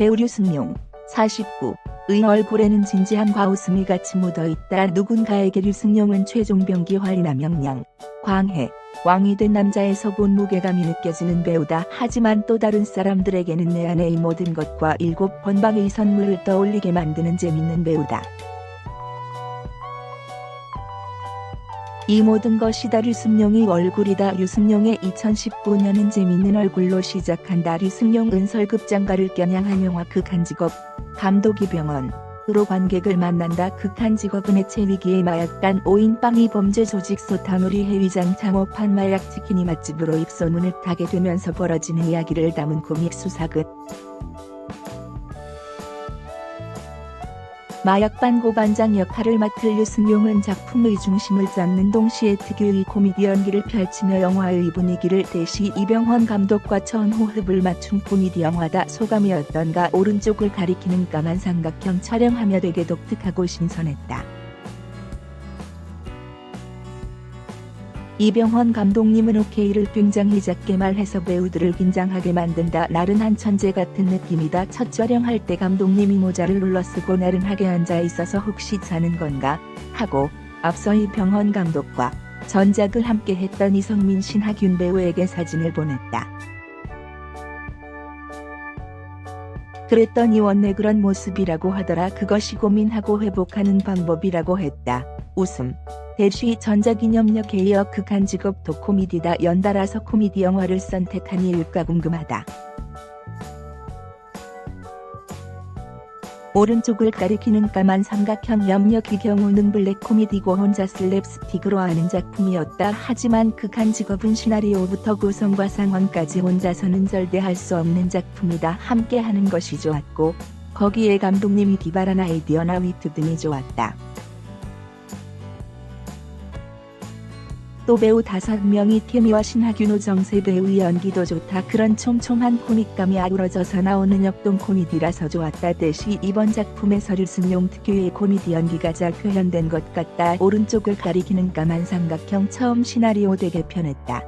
배우 류승룡 49. 의 얼굴에는 진지함과 웃음이 같이 묻어있다. 누군가에게 류승룡은 최종 병기 활이나 명량, 광해, 왕이 된 남자에서 본 무게감이 느껴지는 배우다. 하지만 또 다른 사람들에게는 내이 모든 것과 일곱 번방의 선물을 떠올리게 만드는 재밌는 배우다. 이 모든 것이 다 류승룡의 얼굴이다. 류승룡의 2019년은 재밌는 얼굴로 시작한 다. 류승룡 은설급장가를 겨냥한 영화 극한 직업, 감독이 병원 으로 관객을 만난다. 극한 직업은 해체 위기의 마약간 오인빵이 범죄 조직 소탕우리 해위장 창업한 마약 치킨이 맛집으로 입소문을 타게 되면서 벌어지는 이야기를 담은 코믹 수사극. 마약반 고반장 역할을 맡을 류승룡은 작품의 중심을 잡는 동시에 특유의 코미디 연기를 펼치며 영화의 분위기를 대시 이병헌 감독과 처음 호흡을 맞춘 코미디 영화다. 소감이 어떤가 오른쪽을 가리키는 까만 삼각형 촬영하며 되게 독특하고 신선했다. 이병헌 감독님은 오케이를 굉장히 작게 말해서 배우들을 긴장하게 만든다. 나른한 천재 같은 느낌이다. 첫 촬영할 때 감독님이 모자를 눌러 쓰고 나른하게 앉아 있어서 혹시 자는 건가 하고 앞서 이병헌 감독과 전작을 함께 했던 이성민 신하균 배우에게 사진을 보냈다. 그랬더니 원래 그런 모습이라고 하더라. 그것이 고민하고 회복하는 방법이라고 했다. 웃음. 대쉬 전자기념력 이어 극한 직업 도 코미디다 연달아서 코미디 영화를 선택한 이유가 궁금하다. 오른쪽을 가리키는 까만 삼각형 염력의 경우는 블랙 코미디고 혼자 슬랩스틱으로 하는 작품이었다. 하지만 극한 직업은 시나리오부터 구성과 상황까지 혼자서는 절대 할 수 없는 작품이다. 함께 하는 것이 좋았고 거기에 감독님이 기발한 아이디어나 위트 등이 좋았다. 또 배우 다섯 명이 케미와 신하균 오정세 배우의 연기도 좋다. 그런 촘촘한 코믹감이 아우러져서 나오는 역동 코미디라서 좋았다. 대시 이번 작품에서 류승룡 특유의 코미디 연기가 잘 표현된 것 같다. 오른쪽을 가리키는 까만 삼각형 처음 시나리오 되게 편했다.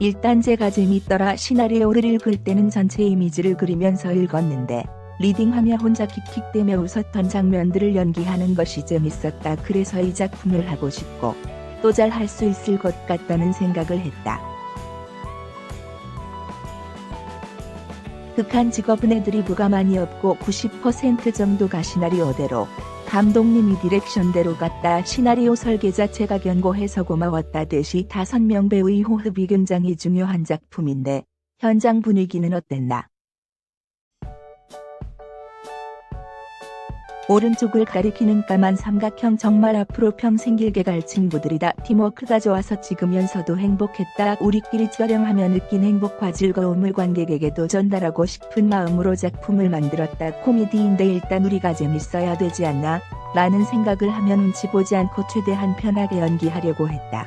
일단 제가 재밌더라. 시나리오를 읽을 때는 전체 이미지를 그리면서 읽었는데 리딩하며 혼자 킥킥대며 웃었던 장면들을 연기하는 것이 재밌었다. 그래서 이 작품을 하고 싶고 또 잘 할 수 있을 것 같다는 생각을 했다. 극한 직업은 애드리브가 많이 없고 90% 정도가 시나리오대로 감독님이 디렉션대로 갔다. 시나리오 설계 자체가 견고해서 고마웠다. 대시 5명 배우의 호흡이 굉장히 중요한 작품인데 현장 분위기는 어땠나? 오른쪽을 가리키는 까만 삼각형 정말 앞으로 평생 길게 갈 친구들이다. 팀워크가 좋아서 찍으면서도 행복했다. 우리끼리 촬영하며 느낀 행복과 즐거움을 관객에게도 전달하고 싶은 마음으로 작품을 만들었다. 코미디인데 일단 우리가 재밌어야 되지 않나? 라는 생각을 하며 눈치 보지 않고 최대한 편하게 연기하려고 했다.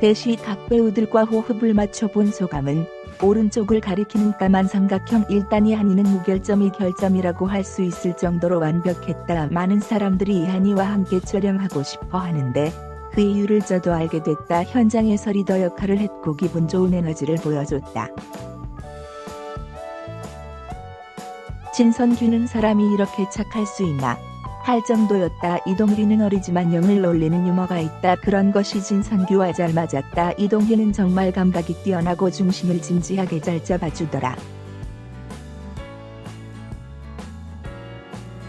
대시 각 배우들과 호흡을 맞춰본 소감은 오른쪽을 가리키는 까만 삼각형 1단이 한이는 무결점이 결점이라고 할 수 있을 정도로 완벽했다. 많은 사람들이 이 한이와 함께 촬영하고 싶어 하는데 그 이유를 저도 알게 됐다. 현장에서 리더 역할을 했고 기분 좋은 에너지를 보여줬다. 진선규는 사람이 이렇게 착할 수 있나 할 정도였다. 이동휘는 어리지만 영을 놀리는 유머가 있다. 그런 것이 진선규와 잘 맞았다. 이동휘는 정말 감각이 뛰어나고 중심을 진지하게 잘 잡아주더라.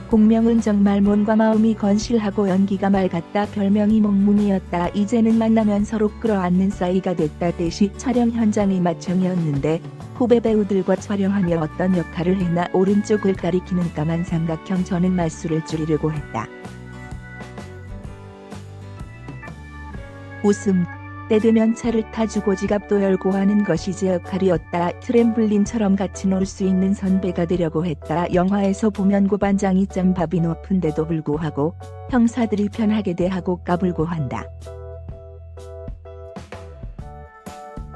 공명은 정말 몸과 마음이 건실하고 연기가 맑았다. 별명이 몽문이었다. 이제는 만나면 서로 끌어안는 사이가 됐다. 대시 촬영 현장의 마청이었는데 후배 배우들과 촬영하며 어떤 역할을 했나 오른쪽을 가리키는 까만 삼각형 저는 말수를 줄이려고 했다. 웃음 때 되면 차를 타주고 지갑도 열고 하는 것이 제 역할이었다. 트램블린처럼 같이 놀 수 있는 선배가 되려고 했다. 영화에서 보면 고반장이 짬밥이 높은데도 불구하고 형사들이 편하게 대하고 까불고 한다.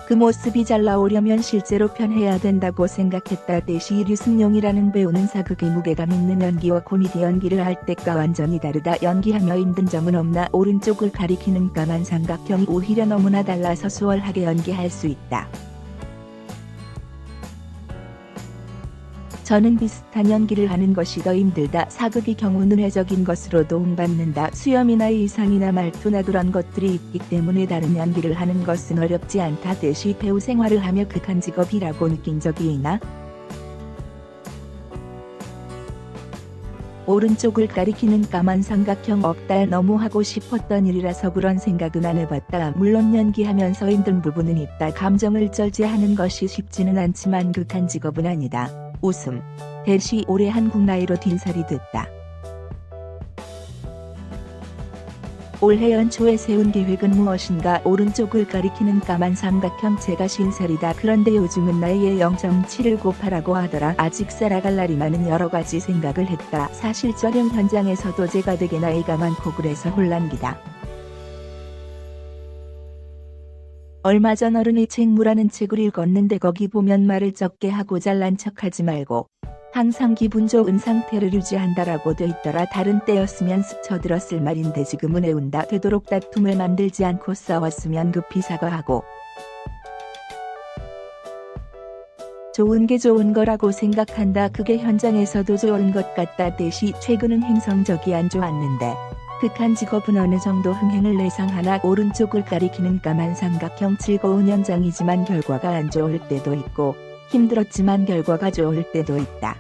그 모습이 잘 나오려면 실제로 편해야 된다고 생각했다. 대시 류승룡이라는 배우는 사극의 무게감 있는 연기와 코미디 연기를 할 때과 완전히 다르다. 연기하며 힘든 점은 없나 오른쪽을 가리키는 까만 삼각형이 오히려 너무나 달라서 수월하게 연기할 수 있다. 저는 비슷한 연기를 하는 것이 더 힘들다. 사극의 경우는 회적인 것으로 도움받는다. 수염이나 의상이나 말투나 그런 것들이 있기 때문에 다른 연기를 하는 것은 어렵지 않다. 대시 배우 생활을 하며 극한 직업이라고 느낀 적이 있나? 오른쪽을 가리키는 까만 삼각형 없다 너무 하고 싶었던 일이라서 그런 생각은 안 해봤다. 물론 연기하면서 힘든 부분은 있다. 감정을 절제하는 것이 쉽지는 않지만 극한 직업은 아니다. 웃음. 대시 올해 한국 나이로 딘살이 됐다. 올해 연초에 세운 계획은 무엇인가 오른쪽을 가리키는 까만 삼각형 제가 신살이다. 그런데 요즘은 나이에 0.7을 곱하라고 하더라. 아직 살아갈 날이 많은 여러 가지 생각을 했다. 사실 촬영 현장에서도 제가 되게 나이가 많고 그래서 혼란기다. 얼마 전 어른의 책무라는 책을 읽었는데 거기 보면 말을 적게 하고 잘난 척하지 말고 항상 기분 좋은 상태를 유지한다라고 돼 있더라. 다른 때였으면 스쳐들었을 말인데 지금은 애운다. 되도록 다툼을 만들지 않고 싸웠으면 급히 사과하고 좋은 게 좋은 거라고 생각한다. 그게 현장에서도 좋은 것 같다. 대시 최근은 행성적이 안 좋았는데 극한 직업은 어느 정도 흥행을 예상하나 오른쪽을 가리키는 까만 삼각형 즐거운 현장이지만 결과가 안 좋을 때도 있고 힘들었지만 결과가 좋을 때도 있다.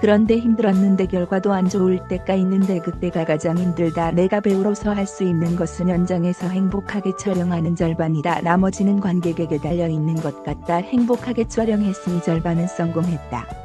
그런데 힘들었는데 결과도 안 좋을 때가 있는데 그때가 가장 힘들다. 내가 배우로서 할 수 있는 것은 현장에서 행복하게 촬영하는 절반이다. 나머지는 관객에게 달려 있는 것 같다. 행복하게 촬영했으니 절반은 성공했다.